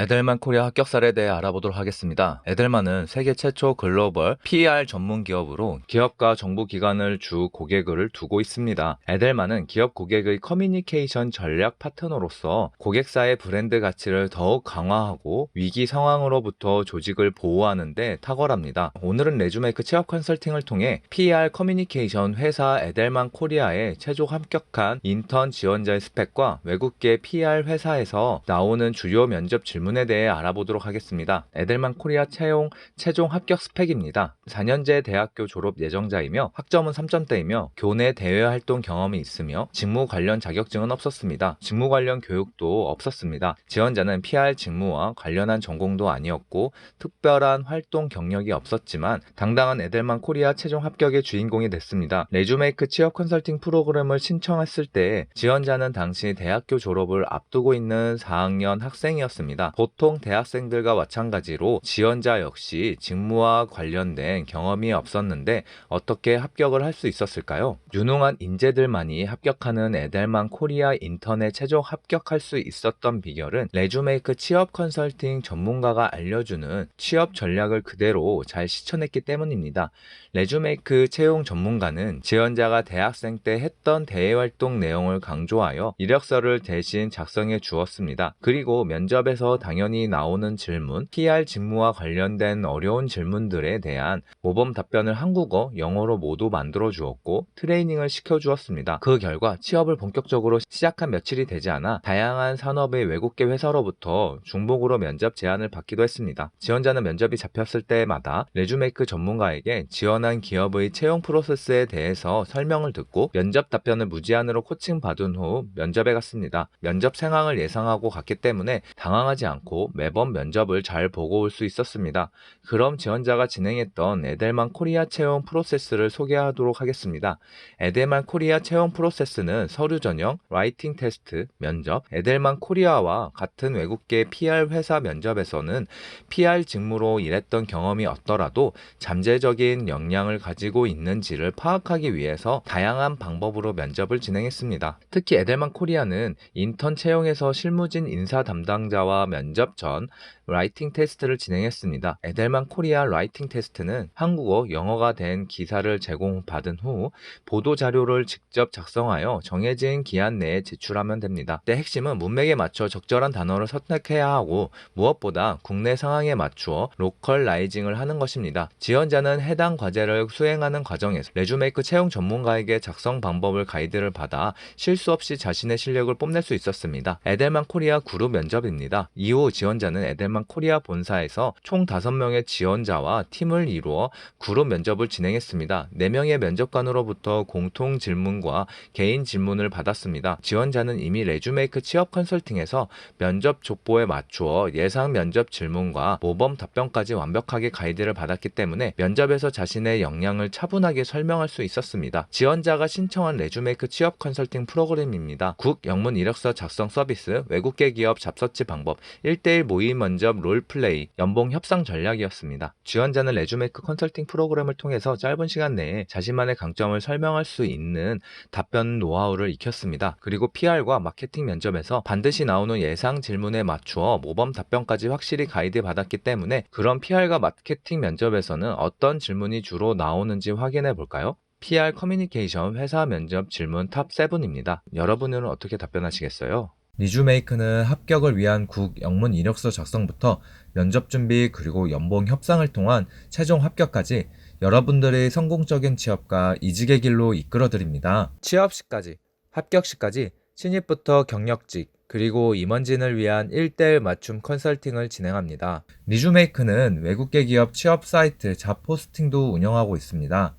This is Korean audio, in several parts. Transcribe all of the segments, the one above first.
에델만 코리아 합격사에 대해 알아보도록 하겠습니다. 에델만은 세계 최초 글로벌 PR 전문 기업으로 기업과 정부 기관을 주 고객을 두고 있습니다. 에델만은 기업 고객의 커뮤니케이션 전략 파트너로서 고객사의 브랜드 가치를 더욱 강화하고 위기 상황으로부터 조직을 보호하는 데 탁월합니다. 오늘은 레주메이크 취업 컨설팅을 통해 PR 커뮤니케이션 회사 에델만 코리아에 최종 합격한 인턴 지원자의 스펙과 외국계 PR 회사에서 나오는 주요 면접 질문 에 대해 알아보도록 하겠습니다. 에델만 코리아 채용 최종 합격 스펙입니다. 4년제 대학교 졸업 예정자이며 학점은 3점대이며 교내 대외 활동 경험이 있으며 직무 관련 자격증은 없었습니다. 직무 관련 교육도 없었습니다. 지원자는 PR 직무와 관련한 전공도 아니었고 특별한 활동 경력이 없었지만 당당한 에델만 코리아 최종 합격의 주인공이 됐습니다. 레주메이크 취업 컨설팅 프로그램을 신청했을 때 지원자는 당시 대학교 졸업을 앞두고 있는 4학년 학생이었습니다. 보통 대학생들과 마찬가지로 지원자 역시 직무와 관련된 경험이 없었는데 어떻게 합격을 할 수 있었을까요? 유능한 인재들만이 합격하는 에델만 코리아 인턴에 최종 합격할 수 있었던 비결은 레주메이크 취업 컨설팅 전문가가 알려주는 취업 전략을 그대로 잘 실천했기 때문입니다. 레주메이크 채용 전문가는 지원자가 대학생 때 했던 대외 활동 내용을 강조하여 이력서를 대신 작성해 주었습니다. 그리고 면접에서 당연히 나오는 질문, PR 직무와 관련된 어려운 질문들에 대한 모범 답변을 한국어, 영어로 모두 만들어 주었고 트레이닝을 시켜 주었습니다. 그 결과 취업을 본격적으로 시작한 며칠이 되지 않아 다양한 산업의 외국계 회사로부터 중복으로 면접 제안을 받기도 했습니다. 지원자는 면접이 잡혔을 때마다 레주메이크 전문가에게 지원한 기업의 채용 프로세스에 대해서 설명을 듣고 면접 답변을 무제한으로 코칭 받은 후 면접에 갔습니다. 면접 상황을 예상하고 갔기 때문에 당황하지 않고 매번 면접을 잘 보고 올 수 있었습니다. 그럼 지원자가 진행했던 에델만 코리아 채용 프로세스를 소개하도록 하겠습니다. 에델만 코리아 채용 프로세스는 서류 전형, 라이팅 테스트, 면접, 에델만 코리아와 같은 외국계 PR 회사 면접에서는 PR 직무로 일했던 경험이 없더라도 잠재적인 역량을 가지고 있는지를 파악하기 위해서 다양한 방법으로 면접을 진행했습니다. 특히 에델만 코리아는 인턴 채용에서 실무진 인사 담당자와 면접 전 라이팅 테스트를 진행했습니다. 에델만 코리아 라이팅 테스트는 한국어, 영어가 된 기사를 제공받은 후 보도 자료를 직접 작성하여 정해진 기한 내에 제출하면 됩니다. 때 핵심은 문맥에 맞춰 적절한 단어를 선택해야 하고 무엇보다 국내 상황에 맞추어 로컬 라이징을 하는 것입니다. 지원자는 해당 과제를 수행하는 과정에서 레주메이크 채용 전문가에게 작성 방법을 가이드를 받아 실수 없이 자신의 실력을 뽐낼 수 있었습니다. 에델만 코리아 그룹 면접입니다. 이후 지원자는 에델만 코리아 본사에서 총 5명의 지원자와 팀을 이루어 그룹 면접을 진행했습니다. 4명의 면접관으로부터 공통 질문과 개인 질문을 받았습니다. 지원자는 이미 레주메이크 취업 컨설팅에서 면접 족보에 맞추어 예상 면접 질문과 모범 답변까지 완벽하게 가이드를 받았기 때문에 면접에서 자신의 역량을 차분하게 설명할 수 있었습니다. 지원자가 신청한 레주메이크 취업 컨설팅 프로그램입니다. 국 영문 이력서 작성 서비스, 외국계 기업 잡서치 방법, 1대1 모의 면접 롤플레이, 연봉 협상 전략이었습니다. 지원자는 레주메이크 컨설팅 프로그램을 통해서 짧은 시간 내에 자신만의 강점을 설명할 수 있는 답변 노하우를 익혔습니다. 그리고 PR과 마케팅 면접에서 반드시 나오는 예상 질문에 맞추어 모범 답변까지 확실히 가이드 받았기 때문에 그런 PR과 마케팅 면접에서는 어떤 질문이 주로 나오는지 확인해 볼까요? PR 커뮤니케이션 회사 면접 질문 탑 7입니다. 여러분은 어떻게 답변하시겠어요? 리주메이크는 합격을 위한 국 영문 이력서 작성부터 면접 준비 그리고 연봉 협상을 통한 최종 합격까지 여러분들의 성공적인 취업과 이직의 길로 이끌어드립니다. 취업 시까지, 합격 시까지 신입부터 경력직, 그리고 임원진을 위한 1대1 맞춤 컨설팅을 진행합니다. 리주메이크는 외국계 기업 취업 사이트 잡포스팅도 운영하고 있습니다.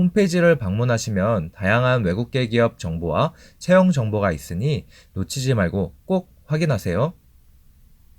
홈페이지를 방문하시면 다양한 외국계 기업 정보와 채용 정보가 있으니 놓치지 말고 꼭 확인하세요.